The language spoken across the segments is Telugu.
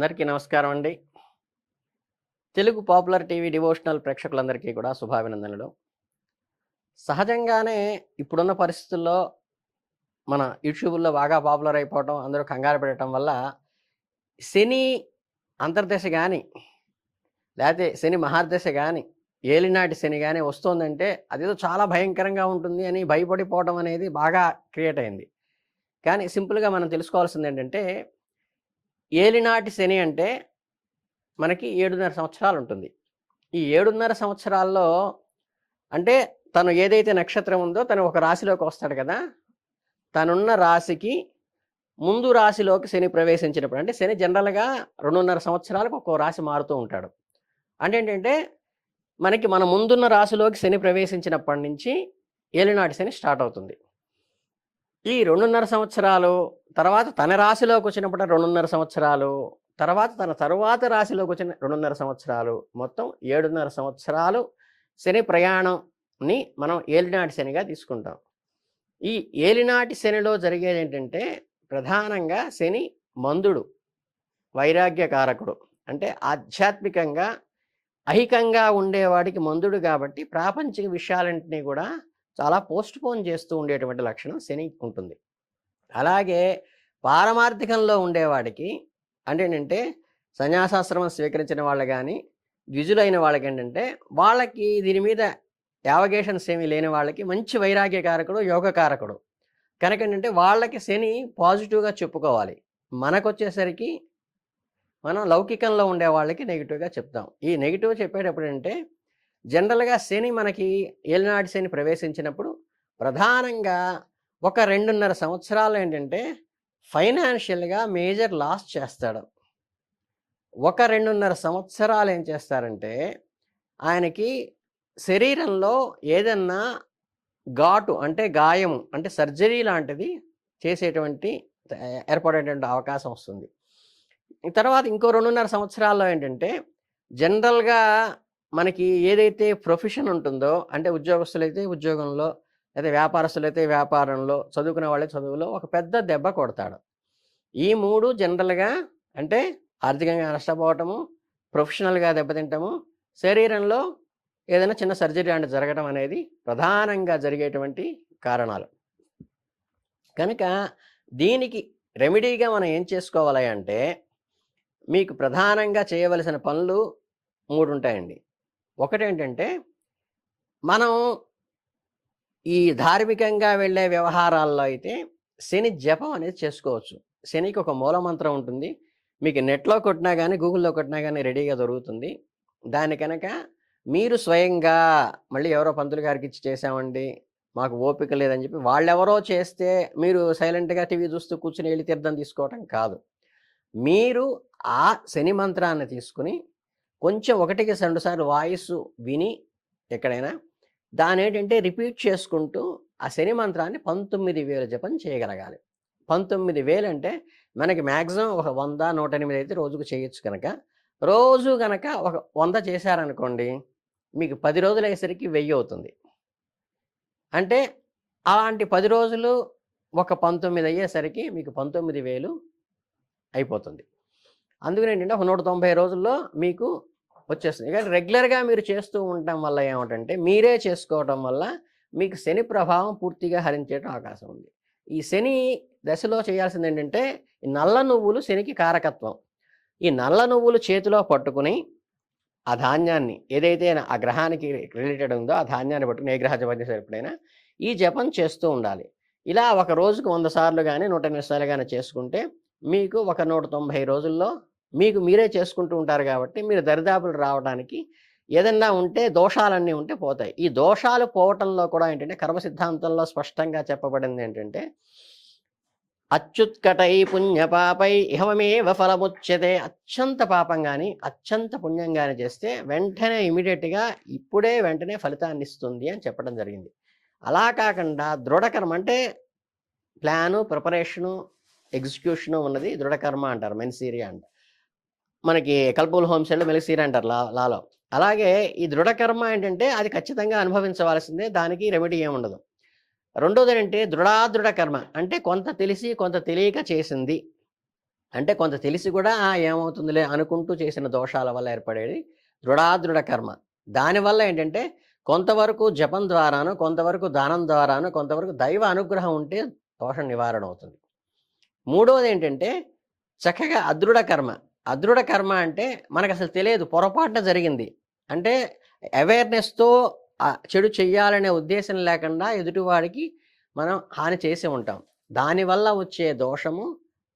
అందరికీ నమస్కారం అండి. తెలుగు పాపులర్ టీవీ డివోషనల్ ప్రేక్షకులందరికీ కూడా శుభాభినందనలు. సహజంగానే ఇప్పుడున్న పరిస్థితుల్లో మన యూట్యూబ్లో బాగా పాపులర్ అయిపోవటం అందరూ కంగారు పెట్టడం వల్ల శని అంతర్దశ కానీ లేకపోతే శని మహార్దశ కానీ ఏలినాటి శని కానీ వస్తుందంటే అదేదో చాలా భయంకరంగా ఉంటుంది అని భయపడిపోవడం అనేది బాగా క్రియేట్ అయింది. కానీ సింపుల్గా మనం తెలుసుకోవాల్సింది ఏంటంటే ఏలినాటి శని అంటే మనకి ఏడున్నర సంవత్సరాలు ఉంటుంది ఈ ఏడున్నర సంవత్సరాల్లో అంటే తను ఏదైతే నక్షత్రం ఉందో తను ఒక రాశిలోకి వస్తాడు కదా. తనున్న రాశికి ముందు రాశిలోకి శని ప్రవేశించినప్పుడు అంటే శని జనరల్గా రెండున్నర సంవత్సరాలకు ఒక్కో రాశి మారుతూ ఉంటాడు. అంటే ఏంటంటే మనకి మన ముందున్న రాశిలోకి శని ప్రవేశించినప్పటి నుంచి ఏలినాటి శని స్టార్ట్ అవుతుంది. ఈ రెండున్నర సంవత్సరాలు తర్వాత తన రాశిలోకి వచ్చినప్పుడు రెండున్నర సంవత్సరాలు తర్వాత తన తరువాత రాశిలోకి వచ్చిన రెండున్నర సంవత్సరాలు మొత్తం ఏడున్నర సంవత్సరాలు శని ప్రయాణంని మనం ఏలినాటి శనిగా తీసుకుంటాం. ఈ ఏలినాటి శనిలో జరిగేది ఏంటంటే ప్రధానంగా శని మందుడు వైరాగ్యకారకుడు అంటే ఆధ్యాత్మికంగా అహికంగా ఉండేవాడికి మందుడు కాబట్టి ప్రాపంచిక విషయాలన్నింటినీ కూడా చాలా పోస్ట్ పోన్ చేస్తూ ఉండేటువంటి లక్షణం శని ఉంటుంది. అలాగే పారమార్థికంలో ఉండేవాడికి అంటే ఏంటంటే సన్యాసాశ్రమం స్వీకరించిన వాళ్ళు కానీ ద్విజులైన వాళ్ళకి ఏంటంటే వాళ్ళకి దీని మీద యావగేషన్స్ ఏమీ లేని వాళ్ళకి మంచి వైరాగ్యకారకుడు యోగకారకుడు కనుక ఏంటంటే వాళ్ళకి శని పాజిటివ్గా చెప్పుకోవాలి. మనకొచ్చేసరికి మనం లౌకికంలో ఉండే వాళ్ళకి నెగిటివ్గా చెప్తాం. ఈ నెగిటివ్ చెప్పేటప్పుడు అంటే జనరల్గా శని మనకి ఏలినాటి శని ప్రవేశించినప్పుడు ప్రధానంగా ఒక రెండున్నర సంవత్సరాలు ఏంటంటే ఫైనాన్షియల్గా మేజర్ లాస్ చేస్తాడు. ఒక రెండున్నర సంవత్సరాలు ఏం చేస్తారంటే ఆయనకి శరీరంలో ఏదన్నా ఘాటు అంటే గాయము అంటే సర్జరీ లాంటిది చేసేటువంటి ఏర్పడేటువంటి అవకాశం వస్తుంది. తర్వాత ఇంకో రెండున్నర సంవత్సరాల్లో ఏంటంటే జనరల్గా మనకి ఏదైతే ప్రొఫెషన్ ఉంటుందో అంటే ఉద్యోగస్తులైతే ఉద్యోగంలో లేదా వ్యాపారస్తులైతే వ్యాపారంలో చదువుకునే వాళ్ళే చదువులో ఒక పెద్ద దెబ్బ కొడతాడు. ఈ మూడు జనరల్గా అంటే ఆర్థికంగా నష్టపోవటము ప్రొఫెషనల్గా దెబ్బతింటము శరీరంలో ఏదైనా చిన్న సర్జరీ అంటే జరగడం అనేది ప్రధానంగా జరిగేటువంటి కారణాలు. కనుక దీనికి రెమెడీగా మనం ఏం చేసుకోవాలి అంటే మీకు ప్రధానంగా చేయవలసిన పనులు మూడు ఉంటాయండి ఒకటేంటంటే మనం ఈ ధార్మికంగా వెళ్ళే వ్యవహారాల్లో అయితే శని జపం అనేది చేసుకోవచ్చు. శనికి ఒక మూలమంత్రం ఉంటుంది. మీకు నెట్లో కొట్టినా కానీ గూగుల్లో కొట్టినా కానీ రెడీగా దొరుకుతుంది. దాని కనుక మీరు స్వయంగా మళ్ళీ ఎవరో పంతులు గారికి ఇచ్చి చేసామండి మాకు ఓపిక లేదని చెప్పి వాళ్ళెవరో చేస్తే మీరు సైలెంట్గా టీవీ చూస్తూ కూర్చుని వెళ్ళి తీర్థం తీసుకోవటం కాదు. మీరు ఆ శని మంత్రాన్ని తీసుకుని కొంచెం ఒకటికి రెండు సార్లు వాయిస్ విని ఎక్కడైనా దాని ఏంటంటే రిపీట్ చేసుకుంటూ ఆ శని మంత్రాన్ని పంతొమ్మిది వేలు జపం చేయగలగాలి. పంతొమ్మిది వేలు అంటే మనకి మ్యాక్సిమం ఒక వంద నూట ఎనిమిది అయితే రోజుకు చేయొచ్చు కనుక రోజు కనుక ఒక వంద చేశారనుకోండి మీకు పది రోజులు అయ్యేసరికి వెయ్యి అవుతుంది. అంటే అలాంటి పది రోజులు ఒక పంతొమ్మిది అయ్యేసరికి మీకు పంతొమ్మిది వేలు అయిపోతుంది. అందుకని ఏంటంటే ఒక నూట తొంభై రోజుల్లో మీకు వచ్చేస్తుంది. కానీ రెగ్యులర్గా మీరు చేస్తూ ఉండటం వల్ల ఏమిటంటే మీరే చేసుకోవటం వల్ల మీకు శని ప్రభావం పూర్తిగా హరించేయడం అవకాశం ఉంది. ఈ శని దశలో చేయాల్సింది ఏంటంటే ఈ నల్ల నువ్వులు శనికి కారకత్వం. ఈ నల్ల నువ్వులు చేతిలో పట్టుకుని ఆ ధాన్యాన్ని ఏదైతే ఆ గ్రహానికి రిలేటెడ్ ఉందో ఆ ధాన్యాన్ని పట్టుకుని ఏ గ్రహ జపం ఎప్పుడైనా ఈ జపం చేస్తూ ఉండాలి. ఇలా ఒక రోజుకు వంద సార్లు కానీ నూట ఎనిమిది సార్లు కానీ చేసుకుంటే మీకు ఒక నూట తొంభై రోజుల్లో మీకు మీరే చేసుకుంటూ ఉంటారు కాబట్టి మీరు దరిదాపులు రావడానికి ఏదన్నా ఉంటే దోషాలన్నీ ఉంటే పోతాయి. ఈ దోషాలు పోవటంలో కూడా ఏంటంటే కర్మ సిద్ధాంతంలో స్పష్టంగా చెప్పబడింది ఏంటంటే అత్యుత్కటై పుణ్యపాపై ఇహమేవ ఫలముచ్యతే. అత్యంత పాపం కానీ అత్యంత పుణ్యం కానీ చేస్తే వెంటనే ఇమీడియట్గా ఇప్పుడే వెంటనే ఫలితాన్ని ఇస్తుంది అని చెప్పడం జరిగింది. అలా కాకుండా దృఢకర్మ అంటే ప్లాను ప్రిపరేషను ఎగ్జిక్యూషను ఉన్నది దృఢకర్మ అంటారు మెన్సీరియా అంటారు. మనకి కల్పూల్ హోమ్ సైడ్లో మెలిసీరియా అంటారు లా లాలో. అలాగే ఈ దృఢకర్మ ఏంటంటే అది ఖచ్చితంగా అనుభవించవలసిందే దానికి రెమెడీ ఏముండదు రెండోది ఏంటంటే దృఢాదృఢ కర్మ. అంటే కొంత తెలిసి కొంత తెలియక చేసింది. అంటే కొంత తెలిసి కూడా ఏమవుతుందిలే అనుకుంటూ చేసిన దోషాల వల్ల ఏర్పడేది దృఢాదృఢ కర్మ. దానివల్ల ఏంటంటే కొంతవరకు జపం ద్వారాను కొంతవరకు దానం ద్వారాను కొంతవరకు దైవ అనుగ్రహం ఉంటే దోషం నివారణ అవుతుంది. మూడవది ఏంటంటే చక్కగా అదృఢ కర్మ. అదృఢ కర్మ అంటే మనకు అసలు తెలియదు పొరపాటున జరిగింది. అంటే అవేర్నెస్తో చెడు చెయ్యాలనే ఉద్దేశం లేకుండా ఎదుటివాడికి మనం హాని చేసి ఉంటాం. దానివల్ల వచ్చే దోషము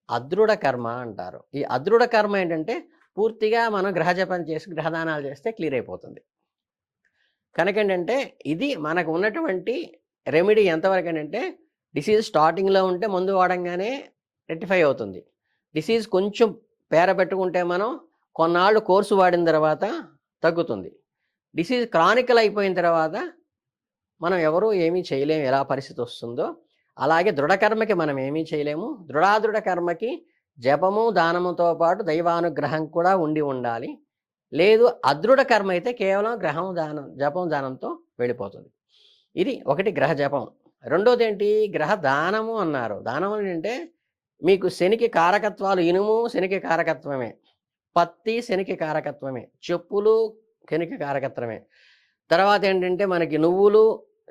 అదృఢ కర్మ అంటారు. ఈ అదృఢ కర్మ ఏంటంటే పూర్తిగా మనం గ్రహజపం చేసి గ్రహదానాలు చేస్తే క్లియర్ అయిపోతుంది. కనుక ఏంటంటే ఇది మనకు ఉన్నటువంటి రెమెడీ ఎంతవరకు ఏంటంటే డిసీజ్ స్టార్టింగ్లో ఉంటే మందు వాడంగానే రెక్టిఫై అవుతుంది. డిసీజ్ కొంచెం పేర పెట్టుకుంటే మనం కొన్నాళ్ళు కోర్సు వాడిన తర్వాత తగ్గుతుంది. డిసీజ్ క్రానికల్ అయిపోయిన తర్వాత మనం ఎవరు ఏమీ చేయలేము ఎలా పరిస్థితి వస్తుందో. అలాగే దృఢకర్మకి మనం ఏమీ చేయలేము. దృఢాదృఢ కర్మకి జపము దానముతో పాటు దైవానుగ్రహం కూడా ఉండి ఉండాలి. లేదు అదృఢ కర్మ అయితే కేవలం గ్రహం దానం జపం దానంతో వెళ్ళిపోతుంది. ఇది ఒకటి గ్రహ జపం. రెండోది ఏంటి గ్రహ దానము అన్నారు. దానం అంటే మీకు శనికి కారకత్వాలు ఇనుము శనికి కారకత్వమే. పత్తి శనికి కారకత్వమే. చెప్పులు శనికి కారకత్వమే. తర్వాత ఏంటంటే మనకి నువ్వులు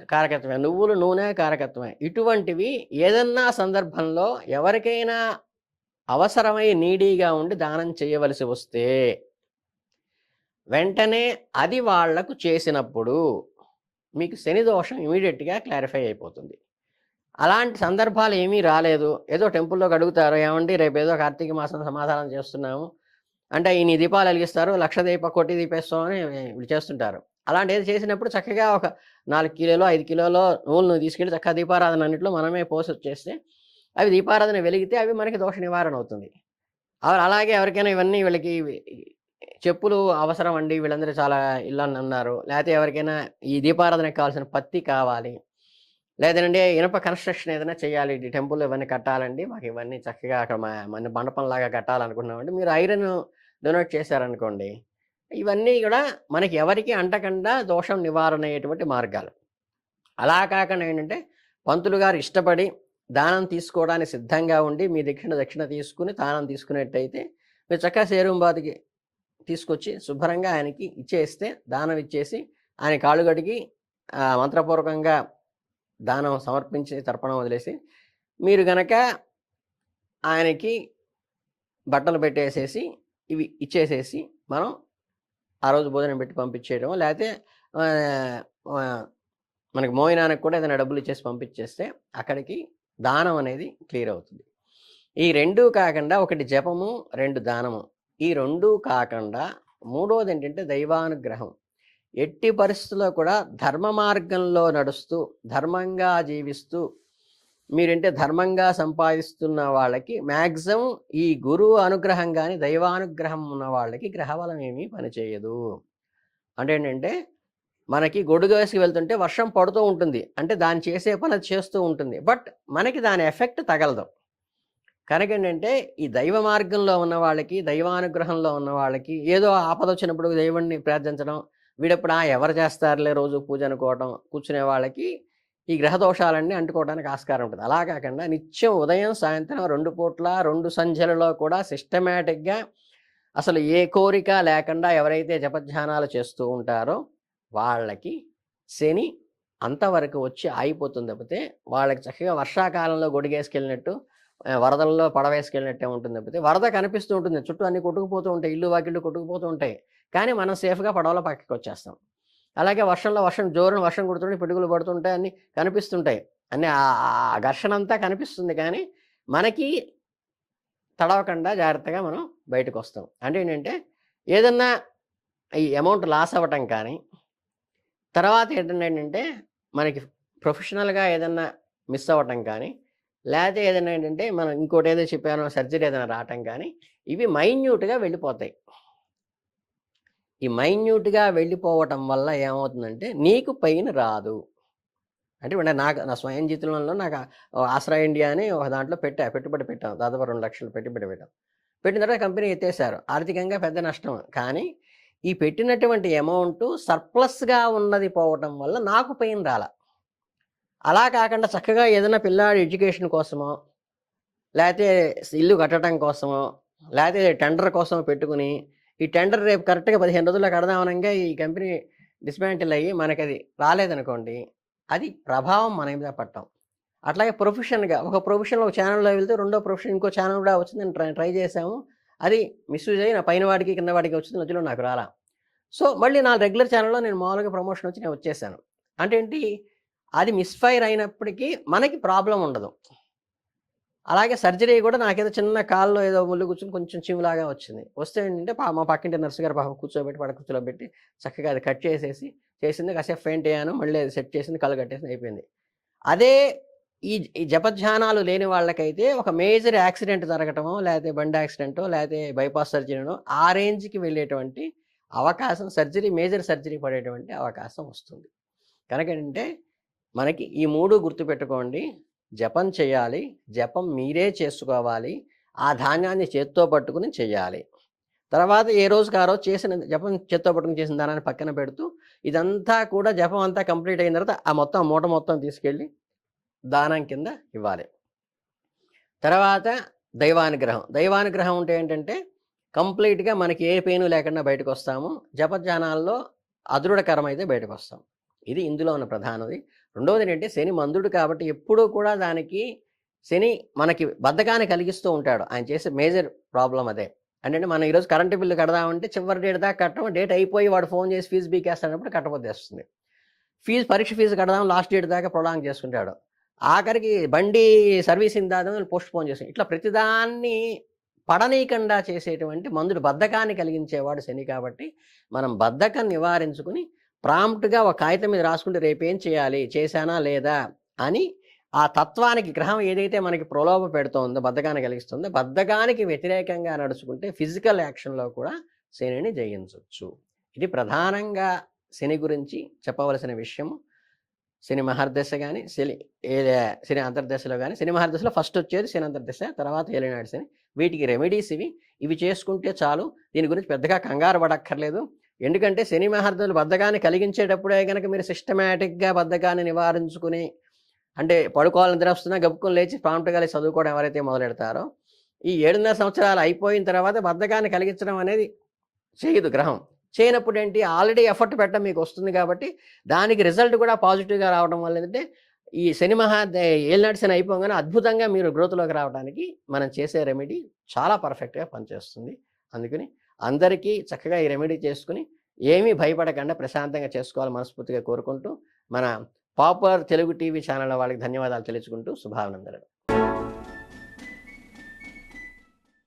కారకత్వమే. నువ్వులు నూనె కారకత్వమే. ఇటువంటివి ఏదన్నా సందర్భంలో ఎవరికైనా అవసరమై నీడీగా ఉండి దానం చేయవలసి వస్తే వెంటనే అది వాళ్ళకు చేసినప్పుడు మీకు శని దోషం ఇమీడియట్గా క్లారిఫై అయిపోతుంది. అలాంటి సందర్భాలు ఏమీ రాలేదు. ఏదో టెంపుల్లోకి అడుగుతారు ఏమండి? రేపు ఏదో కార్తీక మాసం సమాధానం చేస్తున్నాము. అంటే ఈయన దీపాలు వెలిగిస్తారు. లక్ష దీప కోటి దీపేస్తామని వీళ్ళు చేస్తుంటారు. అలాంటి ఏది చేసినప్పుడు చక్కగా ఒక నాలుగు కిలోలు ఐదు కిలోలో నూలును తీసుకెళ్ళి చక్కగా దీపారాధన అన్నింటిలో మనమే పోసి వచ్చేస్తే అవి దీపారాధన వెలిగితే అవి మనకి దోష నివారణ అవుతుంది. అలాగే ఎవరికైనా ఇవన్నీ వీళ్ళకి చెప్పులు అవసరం అండి. వీళ్ళందరూ చాలా ఇల్లు అన్నారు. లేకపోతే ఎవరికైనా ఈ దీపారాధనకి కావాల్సిన పత్తి కావాలి. లేదంటే ఇనప కన్స్ట్రక్షన్ ఏదైనా చేయాలి. టెంపుల్ ఇవన్నీ కట్టాలండి. మాకు ఇవన్నీ చక్కగా అక్కడ మా మన మండపంలాగా కట్టాలనుకున్నామండి మీరు ఐరన్ డొనేట్ చేశారనుకోండి ఇవన్నీ కూడా మనకి ఎవరికి అంటకుండా దోషం నివారణ అయ్యేటువంటి మార్గాలు. అలా కాకుండా ఏంటంటే పంతులు గారు ఇష్టపడి దానం తీసుకోవడానికి సిద్ధంగా ఉండి మీ దక్షిణ దక్షిణ తీసుకుని దానం తీసుకునేట్టయితే మీరు చక్కగా సేరుంబాదికి తీసుకొచ్చి శుభ్రంగా ఆయనకి ఇచ్చేస్తే దానం ఇచ్చేసి ఆయన కాళ్ళు కడిగి మంత్రపూర్వకంగా దానం సమర్పించి తర్పణం వదిలేసి మీరు గనక ఆయనకి బట్టలు పెట్టేసేసి ఇవి ఇచ్చేసేసి మనం ఆ రోజు భోజనం పెట్టి పంపించేయడం లేకపోతే మనకి మోయినానికి కూడా ఏదైనా డబ్బులు ఇచ్చేసి పంపించేస్తే అక్కడికి దానం అనేది క్లియర్ అవుతుంది. ఈ రెండు కాకుండా ఒకటి జపము రెండు దానము. ఈ రెండు కాకుండా మూడోది ఏంటంటే దైవానుగ్రహం. ఎట్టి పరిస్థితుల్లో కూడా ధర్మ మార్గంలో నడుస్తూ ధర్మంగా జీవిస్తూ మీరంటే ధర్మంగా సంపాదిస్తున్న వాళ్ళకి మ్యాక్సిమం ఈ గురువు అనుగ్రహం కానీ దైవానుగ్రహం ఉన్న వాళ్ళకి గ్రహబలం ఏమీ పనిచేయదు. అంటే ఏంటంటే మనకి గొడుగు వేసుకు వెళ్తుంటే వర్షం పడుతూ ఉంటుంది. అంటే దాన్ని చేసే పని అది చేస్తూ ఉంటుంది. బట్ మనకి దాని ఎఫెక్ట్ తగలదు. కనుక ఏంటంటే ఈ దైవ మార్గంలో ఉన్న వాళ్ళకి దైవానుగ్రహంలో ఉన్న వాళ్ళకి ఏదో ఆపద వచ్చినప్పుడు దైవుణ్ణి ప్రార్థించడం వీడప్పుడు ఎవరు చేస్తారులే రోజు పూజ అనుకోవడం కూర్చునే వాళ్ళకి ఈ గ్రహ దోషాలన్నీ అంటుకోవడానికి ఆస్కారం ఉంటుంది. అలా కాకుండా నిత్యం ఉదయం సాయంత్రం రెండు పూట్ల రెండు సంధ్యలలో కూడా సిస్టమేటిక్గా అసలు ఏ కోరిక లేకుండా ఎవరైతే జపధ్యానాలు చేస్తూ ఉంటారో వాళ్ళకి శని అంతవరకు వచ్చి ఆగిపోతుంది తప్పితే వాళ్ళకి చక్కగా వర్షాకాలంలో గొడిగేసుకెళ్ళినట్టు వరదల్లో పడవేసుకెళ్ళినట్టే ఉంటుంది తప్పితే వరద కనిపిస్తూ ఉంటుంది. చుట్టూ అన్ని కొట్టుకుపోతూ ఉంటాయి. ఇల్లు వాకిళ్ళు కొట్టుకుపోతూ ఉంటాయి. కానీ మనం సేఫ్గా పడవలో పక్కకి వచ్చేస్తాం అలాగే వర్షంలో వర్షం జోరున వర్షం కొడుతుంటే పిడుగులు పడుతుంటాయి అన్ని కనిపిస్తుంటాయి. అన్ని ఆ- ఘర్షణ అంతా కనిపిస్తుంది కానీ మనకి తడవకుండా జాగ్రత్తగా మనం బయటకు వస్తాం అంటే ఏంటంటే ఏదన్నా ఈ అమౌంట్ లాస్ అవ్వటం కానీ తర్వాత ఏంటంటే ఏంటంటే మనకి ప్రొఫెషనల్గా ఏదన్నా మిస్ అవ్వటం కానీ లేకపోతే ఏదైనా ఏంటంటే మనం ఇంకోటి ఏదో చెప్పానో సర్జరీ ఏదైనా రావటం కానీ ఇవి మైన్యూట్గా వెళ్ళిపోతాయి. ఈ మైన్యూట్గా వెళ్ళిపోవటం వల్ల ఏమవుతుందంటే నీకు పైన రాదు. అంటే ఇప్పుడు నాకు నా స్వయం జీవితంలో నాకు ఆసరా ఇండియా అని ఒక దాంట్లో పెట్టా పెట్టుబడి పెట్టాం. దాదాపు రెండు లక్షలు పెట్టుబడి పెట్టాం. పెట్టిన తర్వాత కంపెనీ ఎత్తేసారు ఆర్థికంగా పెద్ద నష్టం. కానీ ఈ పెట్టినటువంటి అమౌంట్ సర్ప్లస్గా ఉన్నది పోవటం వల్ల నాకు పెయిన్ రాల. అలా కాకుండా చక్కగా ఏదైనా పిల్లాడి ఎడ్యుకేషన్ కోసమో లేకపోతే ఇల్లు కట్టడం కోసమో లేకపోతే టెండర్ కోసం పెట్టుకుని ఈ టెండర్ రేపు కరెక్ట్గా పదిహేను రోజుల్లో కడదామనగా ఈ కంపెనీ డిస్మాంటిల్ అయ్యి మనకి అది రాలేదనుకోండి అది ప్రభావం మన మీద పట్టం అట్లాగే ప్రొఫెషన్గా ఒక ప్రొఫెషన్లో ఒక ఛానల్లో వెళ్తే రెండో ప్రొఫెషన్ ఇంకో ఛానల్ కూడా వచ్చింది ట్రై ట్రై చేసాము అది మిస్యూజ్ అయ్యి నా పైన వాడికి కింద వాడికి వచ్చింది మధ్యలో నాకు రాలా. సో మళ్ళీ నా రెగ్యులర్ ఛానల్లో నేను మామూలుగా ప్రమోషన్ వచ్చి నేను వచ్చేసాను. అంటే ఏంటి? అది మిస్ఫైర్ అయినప్పటికీ మనకి ప్రాబ్లం ఉండదు. అలాగే సర్జరీ కూడా నాకేదో చిన్న కాల్లో ఏదో ముళ్ళు కూర్చొని కొంచెం చివులాగా వచ్చింది. వస్తే ఏంటంటే పా మా పక్కింటి నర్సు గారు పాపం కూర్చోబెట్టి పడ కూర్చోబెట్టి చక్కగా అది కట్ చేసేసి చేసింది కాసేపు ఫెయింట్ అయ్యాను మళ్ళీ అది సెట్ చేసింది కళ్ళు కట్టేసింది అయిపోయింది. అదే ఈ ఈ జపధ్యానాలు లేని వాళ్ళకైతే ఒక మేజర్ యాక్సిడెంట్ జరగటమో లేకపోతే బండి యాక్సిడెంటో లేకపోతే బైపాస్ సర్జరీనో ఆ రేంజ్కి వెళ్ళేటువంటి అవకాశం సర్జరీ మేజర్ సర్జరీ పడేటువంటి అవకాశం వస్తుంది. కనుక ఏంటంటే మనకి ఈ మూడు గుర్తుపెట్టుకోండి. జపం చేయాలి. జపం మీరే చేసుకోవాలి. ఆ ధాన్యాన్ని చేత్తో పట్టుకుని చేయాలి. తర్వాత ఏ రోజుకి ఆ రోజు చేసిన జపం చేత్తో పట్టుకుని చేసిన దానాన్ని పక్కన పెడుతూ ఇదంతా కూడా జపం అంతా కంప్లీట్ అయిన తర్వాత ఆ మొత్తం మూట మొత్తం తీసుకెళ్ళి దానం కింద ఇవ్వాలి. తర్వాత దైవానుగ్రహం. దైవానుగ్రహం అంటే ఏంటంటే కంప్లీట్గా మనకి ఏ పెయిన్ లేకుండా బయటకు వస్తాము. జపధ్యానాల్లో అదృఢకరం అయితే బయటకు వస్తాం. ఇది ఇందులో ఉన్న ప్రధానది. రెండవది ఏంటంటే శని మందుడు కాబట్టి ఎప్పుడూ కూడా దానికి శని మనకి బద్ధకాన్ని కలిగిస్తూ ఉంటాడు. ఆయన చేసే మేజర్ ప్రాబ్లం అదే. అంటే మనం ఈరోజు కరెంటు బిల్లు కడదామంటే చివరి డేట్ దాకా కట్టడం డేట్ అయిపోయి వాడు ఫోన్ చేసి ఫీజు బీకేస్తాడప్పుడు కట్టబోద్ది వస్తుంది. ఫీజు పరీక్ష ఫీజు కడదాం లాస్ట్ డేట్ దాకా ప్రొలాంగ్ చేసుకుంటాడు. ఆఖరికి బండి సర్వీసింగ్ దాదాపు పోస్ట్ పోన్ చేస్తాం ఇట్లా ప్రతిదాన్ని పడనీయకుండా చేసేటువంటి మందుడు బద్ధకాన్ని కలిగించేవాడు శని కాబట్టి మనం బద్ధకం నివారించుకుని ప్రాంప్ట్గా ఒక కాగితం మీద రాసుకుంటే రేపేం చేయాలి? చేశానా లేదా? అని ఆ తత్వానికి గ్రహం ఏదైతే మనకి ప్రలోభ పెడుతోందో బద్ధకాన్ని కలిగిస్తుందో బద్ధకానికి వ్యతిరేకంగా నడుచుకుంటే ఫిజికల్ యాక్షన్లో కూడా శనిని జయించవచ్చు ఇది ప్రధానంగా శని గురించి చెప్పవలసిన విషయము. శని మహర్దశ కానీ శని ఏ శని అంతర్దశలో కానీ శని మహర్దశలో ఫస్ట్ వచ్చేది శని అంతర్దశ తర్వాత ఏలినాడు శని. వీటికి రెమెడీస్ ఇవి. ఇవి చేసుకుంటే చాలు. దీని గురించి పెద్దగా కంగారు పడక్కర్లేదు. ఎందుకంటే శని మహార్థులు బద్ధకాన్ని కలిగించేటప్పుడే కనుక మీరు సిస్టమేటిక్గా బద్ధకాన్ని నివారించుకుని అంటే పడుకోవాలని నిద్ర వస్తున్నా గబుక్కుని లేచి ప్రాంప్ట్గా చదువుకోవడం ఎవరైతే మొదలెడతారో ఈ ఏడున్నర సంవత్సరాలు అయిపోయిన తర్వాత బద్ధకాన్ని కలిగించడం అనేది చేయదు గ్రహం. చేయనప్పుడు ఏంటి? ఆల్రెడీ ఎఫర్ట్ పెట్టడం మీకు వస్తుంది కాబట్టి దానికి రిజల్ట్ కూడా పాజిటివ్గా రావడం వల్ల ఏంటంటే ఈ శని మహా ఏళ్ళనాటి శని అయిపోగానే అద్భుతంగా మీరు గ్రోత్లోకి రావడానికి మనం చేసే రెమెడీ చాలా పర్ఫెక్ట్గా పనిచేస్తుంది. అందుకని అందరికీ చక్కగా ఈ రెమెడీ చేసుకుని ఏమీ భయపడకుండా ప్రశాంతంగా చేసుకోవాలి మనస్ఫూర్తిగా కోరుకుంటూ మన పాపులర్ తెలుగు టీవీ ఛానల్ వాళ్ళకి ధన్యవాదాలు తెలుసుకుంటూ శుభానందనలు.